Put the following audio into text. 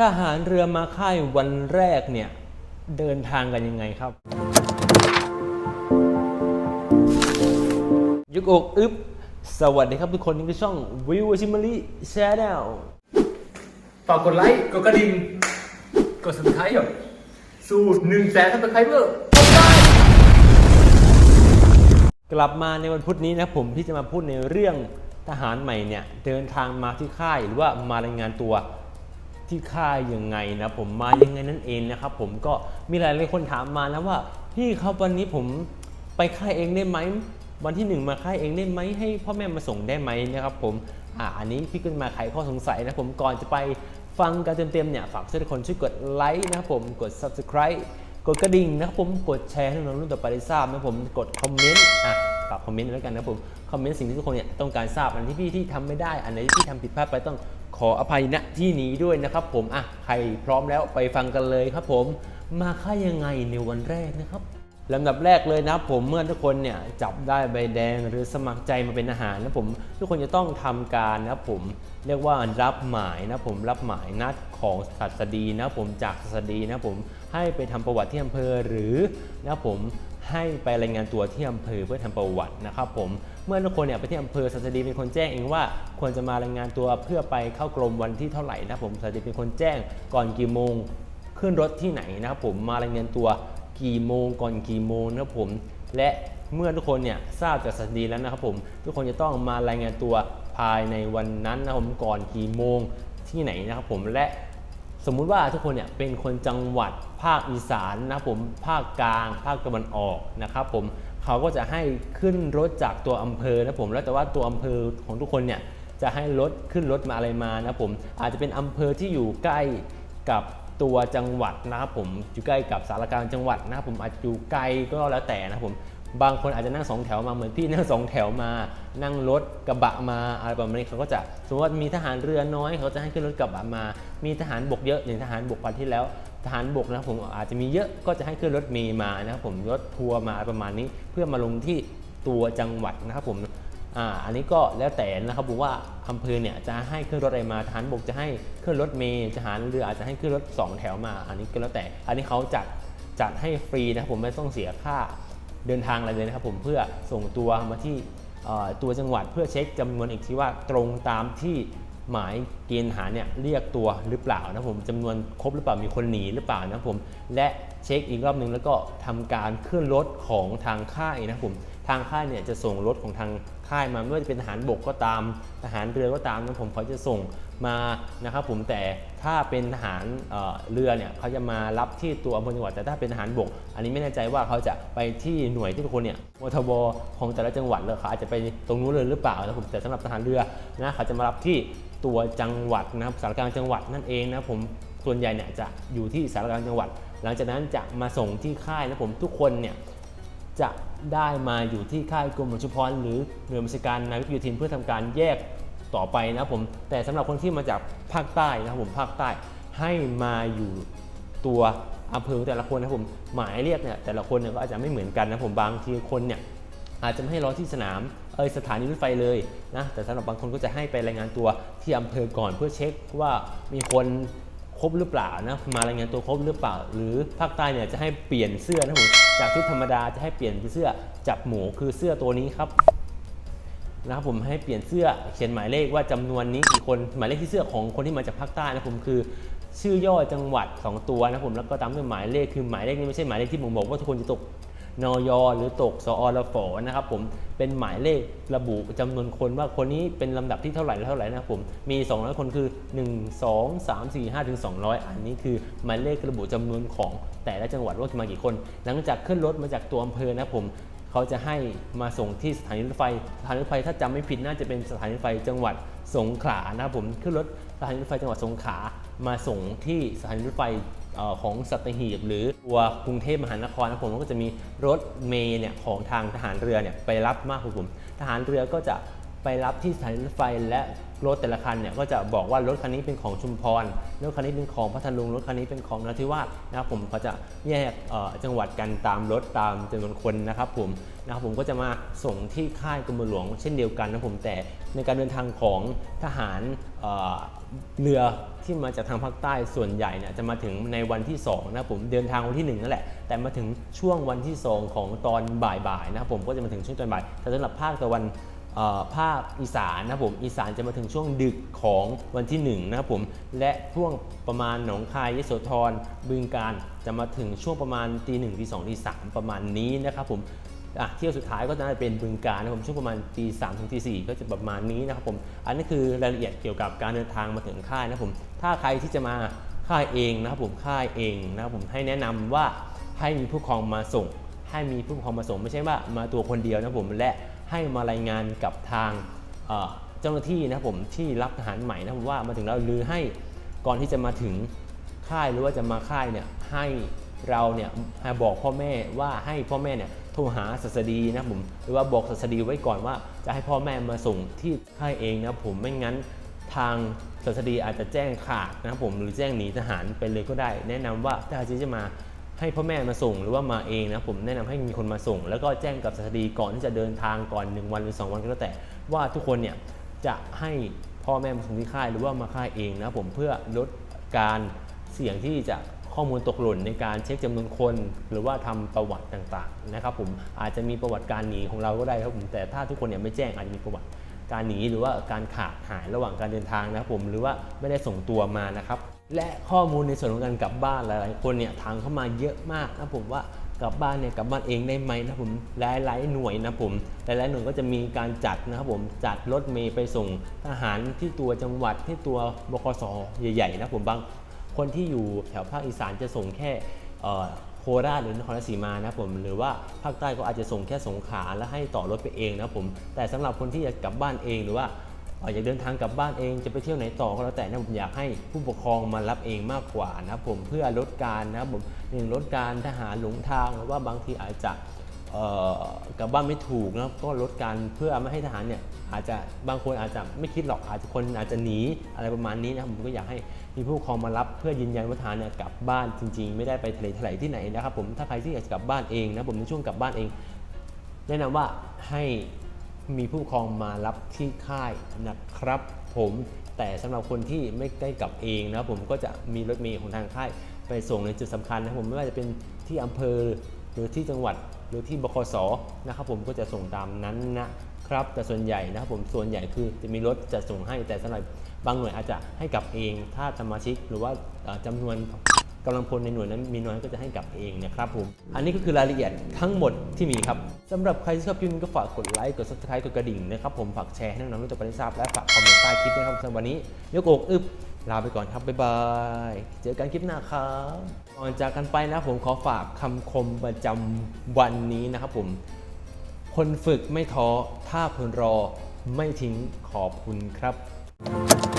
ทหารเรือมาค่ายวันแรกเนี่ย เดินทางกันยังไงครับ ยุกอกอึบสวัสดีครับทุกคนนี่คือช่องวิวชิม a รีชาแนลฝากกดไลค์ กดกระดิ่ง กด subscribe สู่หนึ่งแสน subscriber กลับมาในวันพุธนี้นะผมที่จะมาพูดในเรื่องทหารใหม่เนี่ย เดินทางมาที่ค่ายหรือว่ามารายงานตัว ที่ค่ายยังไงนะผมมายังไงนั่นเองนะครับผมก็มีหลายหลายๆคนถามมานะว่าพี่ครับวันนี้ผมไปค่ายเองได้ไหมวันที่หนึ่งมาค่ายเองได้ไหมให้พ่อแม่มาส่งได้ไหมนะครับผมอ่าอันนี้พี่ขึ้นมาไขข้อสงสัยนะผมก่อนจะไปฟังกันเต็มๆเนี่ยฝากทุกคนช่วยกดไลค์นะครับผมกด subscribe กดกระดิ่งนะครับผมกดแชร์ให้น้องๆรุ่นต่อไปได้ทราบนะผมกดคอมเมนต์อะ ฝากคอมเมนต์แล้วกันนะผมคอมเมนต์สิ่งที่ทุกคนเนี่ยต้องการทราบอันที่พี่ที่ทำไม่ได้ อันไหนที่พี่ทำผิดพลาดไปต้องขออภัยณที่นี้ด้วยนะครับผมอะใครพร้อมแล้วไปฟังกันเลยครับผมมาค่ายยังไงในวันแรกนะครับลำดับแรกเลยนะผมเมื่อทุกคนเนี่ยจับได้ใบแดงหรือสมัครใจมาเป็นอาหารนะผมทุกคนจะต้องทำการนะผมเรียกว่ารับหมายนะผมรับหมายนัดของศัสดีนะผมจากศัสดีนะผม ให้ไปทำประวัติที่อำเภอหรือนะครับผมให้ไปรายงานตัวที่อำเภอเพื่อทำประวัตินะครับผมเมื่อทุกคนเนี่ยไปที่อำเภอสัสดีเป็นคนแจ้งเองว่าควรจะมารายงานตัวเพื่อไปเข้ากรมวันที่เท่าไหร่นะครับผมสัสดีเป็นคนแจ้งก่อนกี่โมง ขึ้นรถที่ไหนนะครับผมมารายงานตัวกี่โมงก่อนกี่โมงนะครับผมและเมื่อทุกคนเนี่ยทราบจากสัสดีแล้วนะครับผมทุกคนจะต้องมารายงานตัวภายในวันนั้นนะครับผมก่อนกี่โมงที่ไหนนะครับผมและ สมมุติว่าทุกคนเนี่ยเป็นคนจังหวัดภาคอีสานนะผมภาคกลาง ภาคตะวันออกนะครับผมเขาก็จะให้ขึ้นรถจากตัวอำเภอนะผมแล้วแต่ว่าตัวอำเภอของทุกคนเนี่ยจะให้รถขึ้นรถมาอะไรมานะผมอาจจะเป็นอำเภอที่อยู่ใกล้กับตัวจังหวัดนะครับผมอยู่ใกล้กับสารกางจังหวัดนะครับผมอาจจะอยู่ไกลก็แล้วแต่นะผม บางคนอาจจะนั่งสองแถวมาเหมือนพี่นั่งสองแถวมา นั่งรถกระบะมาอะไรประมาณนี้เขาก็จะสมมติว่ามีทหารเรือน้อยเขาจะให้ขึ้นรถกระบะมา มีทหารบกเยอะอย่างทหารบกพันที่แล้ว ทหารบกนะผมอาจจะมีเยอะก็จะให้ขึ้นรถเมล์มานะครับผมรถทัวร์มาอะไรประมาณนี้ เพื่อมาลงที่ตัวจังหวัดนะครับผมอ่าอันนี้ก็แล้วแต่นะครับผมว่าอำเภอเนี่ยจะให้ขึ้นรถอะไรมาทหารบกจะให้ขึ้นรถเมล์ทหารเรืออาจจะให้ขึ้นรถสองแถวมา อันนี้ก็แล้วแต่ อันนี้เขาจัดจัดให้ฟรีนะครับผมไม่ต้องเสียค่า เดินทางอะไรเลยนะครับผมเพื่อส่งตัวมาที่ตัวจังหวัดเพื่อเช็คจำนวนอีกทีว่าตรงตามที่หมายเกณฑ์หาเนี่ยเรียกตัวหรือเปล่านะผมจำนวนครบหรือเปล่ามีคนหนีหรือเปล่านะผมและเช็คอีกรอบหนึ่งแล้วก็ทำการเคลื่อนรถของทางค่ายนะผม ทางค่ายเนี่ยจะส่งรถของทางค่ายมาไม่ว่าจะเป็นทหารบกก็ตามทหารเรือก็ตามนะผมเขาจะส่งมานะครับผมแต่ถ้าเป็นทหารเอ่อเรือเนี่ยเขาจะมารับที่ตัวอำเภอจังหวัดแต่ถ้าเป็นทหารบก อันนี้ไม่แน่ใจว่าเขาจะไปที่หน่วยที่ทุกคนเนี่ยมทบของแต่ละจังหวัดเลยเขาอาจจะไปตรงนู้นเลยหรือเปล่านะผมแต่สำหรับทหารเรือนะเขาจะมารับที่ตัวจังหวัดนะครับสารกลางจังหวัดนั่นเองนะผมส่วนใหญ่เนี่ยจะอยู่ที่สารกลางจังหวัด หลังจากนั้นจะมาส่งที่ค่ายนะผมทุกคนเนี่ย จะได้มาอยู่ที่ค่ายกรมหลวงชุมพรหรือหน่วยบัญชาการนาวิกโยธินเพื่อทำการแยกต่อไปนะผมแต่สำหรับคนที่มาจากภาคใต้นะครับผมภาคใต้ให้มาอยู่ตัวอำเภอแต่ละคนนะผมหมายเรียกเนี่ยแต่ละคนเนี่ยก็อาจจะไม่เหมือนกันนะผมบางทีคนเนี่ยอาจจะไม่ให้รอที่สนามเออสถานีรถไฟเลยนะแต่สำหรับบางคนก็จะให้ไปรายงานตัวที่อำเภอก่อนเพื่อเช็คว่ามีคน ครบหรือเปล่านะมารายงานตัวครบหรือเปล่า หรือภาคใต้เนี่ยจะให้เปลี่ยนเสื้อนะผมจากชุดธรรมดาจะให้เปลี่ยนเป็นเสื้อจับหมูคือเสื้อตัวนี้ครับนะครับผมให้เปลี่ยนเสื้อเขียนหมายเลขว่าจำนวนนี้กี่คนหมายเลขที่เสื้อของคนที่มาจากภาคใต้นะผมคือชื่อย่อจังหวัด 2 ตัวนะผมแล้วก็ตามด้วยหมายเลขคือหมายเลขนี้ไม่ใช่หมายเลขที่ผมบอกว่าทุกคนจะตก นอยหรือตกสอรฝนะครับผมเป็นหมายเลขระบุจำนวนคนว่าคนนี้เป็นลำดับที่เท่าไหร่และเท่าไหร่นะครับผมมี 200 คนคือ 1 2 3 4 5ถึง200 อันนี้คือหมายเลขระบุจำนวนของแต่ละจังหวัดว่าจะมากี่คน หลังจากขึ้นรถมาจากตัวอำเภอนะผมเขาจะให้มาส่งที่สถานีรถไฟสถานีรถไฟถ้าจำไม่ผิดน่าจะเป็นสถานีรถไฟจังหวัดสงขลานะครับผมขึ้นรถสถานีรถไฟจังหวัดสงขลามาส่งที่สถานีรถไฟ ของสัตหีบหรือตัวกรุงเทพมหานครนะครับผมก็จะมีรถเมย์เนี่ยของทางทหารเรือเนี่ยไปรับมากครับผมทหารเรือก็จะ ไปรับที่สถานีรถไฟและรถแต่ละคันเนี่ยก็จะบอกว่ารถคันนี้เป็นของชุมพร รถคันนี้เป็นของพัทลุง รถคันนี้เป็นของนราธิวาสนะครับผมเขาจะแยกจังหวัดกันตามรถตามจำนวนคนนะครับผมนะครับผมก็จะมาส่งที่ค่ายกรมหลวง เช่นเดียวกันนะผมแต่ในการเดินทางของทหารเเรือที่มาจากทางภาคใต้ส่วนใหญ่เนี่ยจะมาถึงในวันที่2นะครับผมเดินทางวันที่1นั่นแหละแต่มาถึงช่วงวันที่ 2 ของตอนบ่ายๆนะครับผมก็จะมาถึงช่วงตอนบ่ายแต่สำหรับภาคตะวัน ภาคอีสานนะครับผมอีสานจะมาถึงช่วงดึกของวันที่ 1 นะครับผม และช่วงประมาณหนองคายยโสธรบึงการจะมาถึงช่วงประมาณตีหนึ่งตีสองตีสามประมาณนี้นะครับผมอะเที่ยวสุดท้ายก็น่าจะเป็นบึงการนะครับผมช่วงประมาณตีสามถึงตีสี่ก็จะประมาณนี้นะครับผมอันนี้คือรายละเอียดเกี่ยวกับการเดินทางมาถึงค่ายนะครับผมถ้าใครที่จะมาค่ายเองนะครับผมค่ายเองนะครับผมให้แนะนำว่าให้มีผู้ปกครองมาส่ง ให้มีผู้ปกครองมาส่ง ไม่ใช่ว่ามาตัวคนเดียวนะครับผมและ ให้มารายงานกับทางเจ้าหน้าที่นะผมที่รับทหารใหม่นะผมว่ามาถึงแล้วหรือให้ก่อนที่จะมาถึงค่ายหรือว่าจะมาค่ายเนี่ยให้เราเนี่ยบอกพ่อแม่ว่าให้พ่อแม่เนี่ยโทรหาศัสดีนะผมหรือว่าบอกศัสดีไว้ก่อนว่าจะให้พ่อแม่มาส่งที่ค่ายเองนะผมไม่งั้นทางศัสดีอาจจะแจ้งขาดนะผมหรือแจ้งหนีทหารไปเลยก็ได้ แนะนำว่าถ้าจะมา ให้พ่อแม่มาส่งหรือว่ามาเองนะผมแนะนำให้มีคนมาส่ง แล้วก็แจ้งกับศัสดีก่อนที่จะเดินทางก่อน 1 วันหรือ 2 วันก็แล้วแต่ ว่าทุกคนเนี่ยจะให้พ่อแม่มาส่งที่ค่ายหรือว่ามาค่ายเองนะผมเพื่อลดการเสี่ยงที่จะข้อมูลตกหล่นในการเช็คจำนวนคน หรือว่าทำประวัติต่างๆนะครับผมอาจจะมีประวัติการหนีของเราก็ได้ครับผมแต่ถ้าทุกคนเนี่ยไม่แจ้งอาจจะมีประวัติการหนีหรือว่าการขาดหายระหว่างการเดินทางนะครับผมหรือว่าไม่ได้ส่งตัวมานะครับ และข้อมูลในส่วนของการกลับบ้านหลายๆ คนเนี่ยทางเข้ามาเยอะมากนะผมว่ากลับบ้านเนี่ยกลับบ้านเองได้ไหมนะผมหลายๆหน่วยนะผมหลายๆหน่วยก็จะมีการจัดนะครับผมจัดรถเมย์ไปส่งทหารที่ตัวจังหวัดที่ตัวบคสใหญ่ๆนะผมบางคนที่อยู่แถวภาคอีสานจะส่งแค่โคราชหรือนครราชสีมานะผมหรือว่าภาคใต้ก็อาจจะส่งแค่สงขลาแล้วให้ต่อรถไปเองนะผมแต่สำหรับคนที่อยากกลับบ้านเองหรือว่า อยากเดินทางกลับบ้านเองจะไปเที่ยวไหนต่อก็แล้วแต่นะผมอยากให้ผู้ปกครองมารับเองมากกว่านะครับผมเพื่อลดการนะผมหนึ่งลดการทหารหลงทางหรือว่าบางทีอาจจะเออกลับบ้านไม่ถูกแล้วก็ลดการเพื่อไม่ให้ทหารเนี่ยอาจจะบางคนอาจจะไม่คิดหรอกอาจจะคนอาจจะหนีอะไรประมาณนี้นะผมก็อยากให้มีผู้ปกครองมารับเพื่อยืนยันว่าทหารเนี่ยกลับบ้านจริง ๆ ไม่ได้ไปทะเลทลายที่ไหนนะครับผมถ้าใครที่อยากจะกลับบ้านเองนะผมในช่วงกลับบ้านเองแนะนำว่าให้ มีผู้ปกครองมารับที่ค่ายนะครับ ผมแต่สำหรับคนที่ไม่ได้กลับเองนะผมก็จะมีรถเมล์ของทางค่ายไปส่งในจุดสำคัญนะผมไม่ว่าจะเป็นที่อำเภอหรือที่จังหวัดหรือที่บคสนะครับผมก็จะส่งตามนั้นนะครับแต่ส่วนใหญ่นะครับผมส่วนใหญ่คือจะมีรถจะส่งให้แต่สำหรับบางหน่วยอาจจะให้กลับเอง ถ้าสมาชิกหรือว่าเอ่อจำนวน กำลังพลในหน่วยนั้นมีน้อยก็จะให้กลับเองนะครับผม อันนี้ก็คือรายละเอียดทั้งหมดที่มีครับสำหรับใครที่ชอบคลิปนี้ก็ฝากกดไลค์ กด subscribe กดกระดิ่งนะครับผม ฝากแชร์ให้น้องๆรู้จักกันได้ทราบ และฝากคอมเมนต์ใต้คลิปด้วยครับสำหรับวันนี้ยกอกอึบลาไปก่อนครับบ๊ายบาย เจอกันคลิปหน้าครับก่อนจากกันไปนะผมขอฝากคำคมประจำวันนี้นะครับผม คนฝึกไม่ท้อ ถ้าเพลินรอไม่ทิ้งขอบคุณครับ